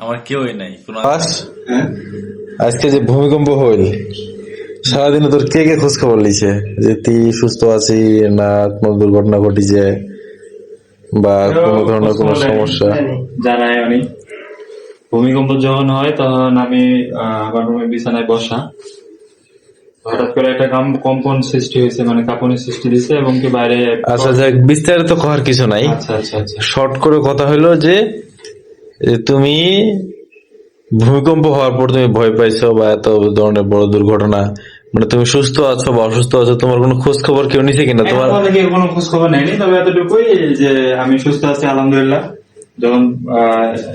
আমার কেউই নাই কোনো আজকে যে ভূমিকম্প হইল সারাদিনে তোর কে কে খোঁজ খবর লিছে যে তুই সুস্থ আছি না কোনো দুর্ঘটনা ঘটিছে বা কোনো ধরনের কোনো সমস্যা? জানাই উনি ভূমিকম্প যখন হয় তখন আমি আহ, আমার রুমে বিছানায় বসা। হঠাৎ করে একটা কাম কম্পন সৃষ্টি হয়েছে মানে কাঁপনের সৃষ্টি দিছে এবং কি বাইরে আচ্ছা যাক বিস্তারিত করার কিছু নাই। আচ্ছা আচ্ছা আচ্ছা। শর্ট করে কথা হলো যে তুমি ভূমিকম্প হওয়ার পর তুমি ভয় পাইছো বা এত ধরনের বড় দুর্ঘটনা মানে তুমি সুস্থ আছো বা অসুস্থ আছো, তোমার কোনো খোঁজ খবর কেউ নিছে কিনা? তোমার কোনো খোঁজ খবর নেয়নি, তবে এতটুকুই যে আমি সুস্থ আছি, আলহামদুলিল্লাহ। যখন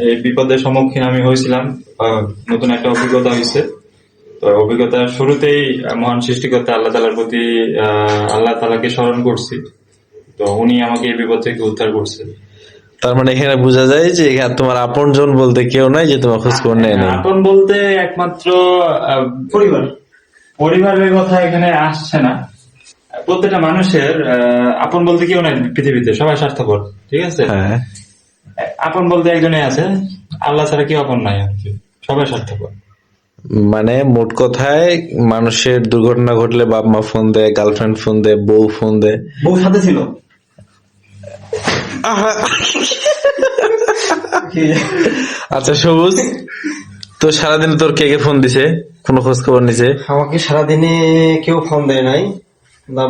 এই বিপদের সম্মুখীন আমি হয়েছিলাম নতুন একটা অভিজ্ঞতা হয়েছে। তো অভিজ্ঞতার শুরুতেই মহান সৃষ্টিকর্তা আল্লাহ তালার প্রতি আল্লাহ তালাকে স্মরণ করছি। তো উনি আমাকে এই বিপদ থেকে উদ্ধার করছে। তার মানে এখানে বোঝা যায় যে এখানে তোমার আপন জন বলতে কেউ নাই যে তোমার খোঁজ খবর নেয় আপন বলতে একমাত্র পরিবার। পরিবারের কথা এখানে আসছে না। প্রত্যেকটা মানুষের আপন বলতে কেউ নাই পৃথিবীতে সবাই স্বার্থপর ঠিক আছে? হ্যাঁ। আপন বলতে একজনই আছে আল্লাহ ছাড়া কেউ আপন নাই সবাই স্বার্থপর। মানে মোট কথায় মানুষের দুর্ঘটনা ঘটলে বাপ মা ফোন দেয় গার্লফ্রেন্ড ফোন দেয় বউ ফোন দেয়। বউ সাথে ছিল। আচ্ছা সবুজ তো সারাদিন তোর কে কে ফোন দিছে? কোনো খোঁজ খবর নিছে? আমাকে সারাদিনে কেউ ফোন দেয় নাই।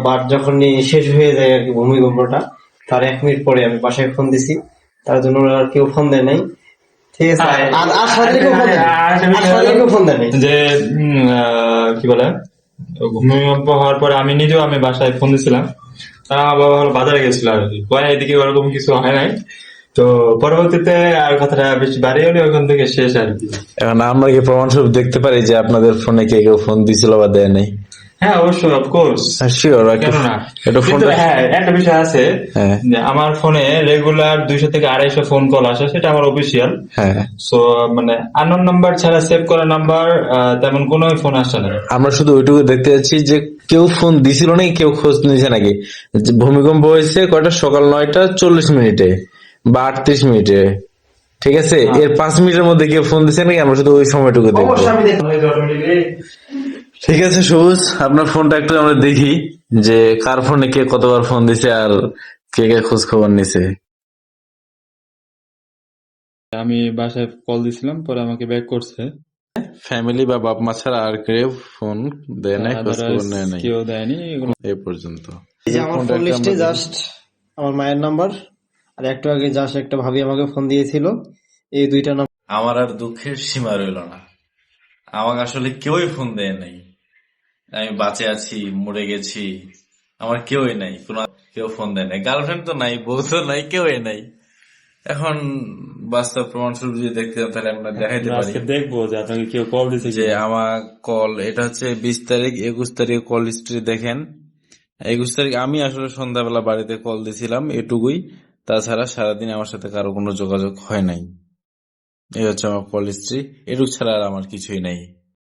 বাট যখন শেষ হয়ে যায় আর কি ভূমিকম্পটা তার এক মিনিট পরে আমি বাসায় ফোন দিছি। তার জন্য আর কেউ ফোন দেয় নাই। ঠিক আছে আর আর সারাদিনে কেউ ফোন দেয় নাই। আর একটা আর বিষয় সারাদিনে কেউ ফোন দেয় নাই। যে আহ, কি বলে? ভূমিকম্প হওয়ার পরে আমি নিজেও আমি বাসায় ফোন দিছিলাম। তারা আমার বাবা বাজারে গেছিল আর কি। কয় এদিকে ওরকম কিছু হয় নাই। তো পরবর্তীতে আর কথাটা বেশি বাড়িয়ে হলে ওখান থেকে শেষ আর কি। এখন আমরা কি প্রমাণস্বরূপ দেখতে পারি যে আপনাদের ফোনে কে কেউ ফোন দিছিল বা দেয় নাই? হ্যাঁ অবশ্যই অফকোর্স শিওর না একটু কিন্তু ফোনটা হ্যাঁ একটা বিষয় আছে হ্যাঁ। যে আমার ফোনে রেগুলার দুইশো থেকে আড়াইশো ফোন কল আসে সেটা আমার অফিসিয়াল হ্যাঁ। সো মানে আননোন নাম্বার ছাড়া সেভ করা নাম্বার তেমন কোনো ফোন আসছে না। আমরা শুধু ওইটুকু দেখতে যাচ্ছি যে কেউ ফোন দিছিল নাকি কেউ খোঁজ নিয়েছে নাকি। ভূমিকম্প হয়েছে কয়টা? সকাল নয়টা চল্লিশ মিনিটে বা আটত্রিশ মিনিটে। ঠিক আছে? এর পাঁচ মিনিটের মধ্যে কেউ ফোন দিছে নাকি? আমরা শুধু ওই সময়টুকু দেখব। ঠিক আছে সবুজ। আপনার ফোনটা একটু আমরা দেখি যে কার ফোনে কে কতবার ফোন দিছে আর কে কে খোঁজ খবর নিছে। আমি বাসায় কল দিছিলাম পরে আমাকে ব্যাক করছে। ফ্যামিলি বা বাপ মা ছাড়া আর কেউ ফোন দেয় নাই খোঁজ খবর নেয় নাই। কেউ দেয়নি এ পর্যন্ত। আমার ফোন লিস্টে জাস্ট আমার মায়ের নাম্বার আর একটু আগে জাস্ট একটা ভাবি আমাকে ফোন দিয়েছিল। এই দুইটা নাম্বার আমার আর দুঃখের সীমা রইল না। আমাকে আসলে কেউই ফোন দেয় নাই। আমি বাঁচে আছি মরে গেছি। আমার কেউই নাই কোনো কেউ ফোন দেয় নাই। গার্লফ্রেন্ড তো নাই বউ তো নাই কেউই নাই। এখন বাস্তব প্রমাণস্বরূপ যদি দেখতে চান তাহলে আমরা দেখাইতে পারি। দেখব যে আপনাকে কেউ কল দিছে যে আমার কল এটা হচ্ছে বিশ তারিখ একুশ তারিখ কল হিস্ট্রি দেখেন। একুশ তারিখ আমি আসলে সন্ধ্যাবেলা বাড়িতে কল দিছিলাম এটুকুই। তাছাড়া সারাদিন আমার সাথে কারও কোনো যোগাযোগ হয় নাই। এই হচ্ছে আমার কল হিস্ট্রি এটুক ছাড়া আর আমার কিছুই নাই।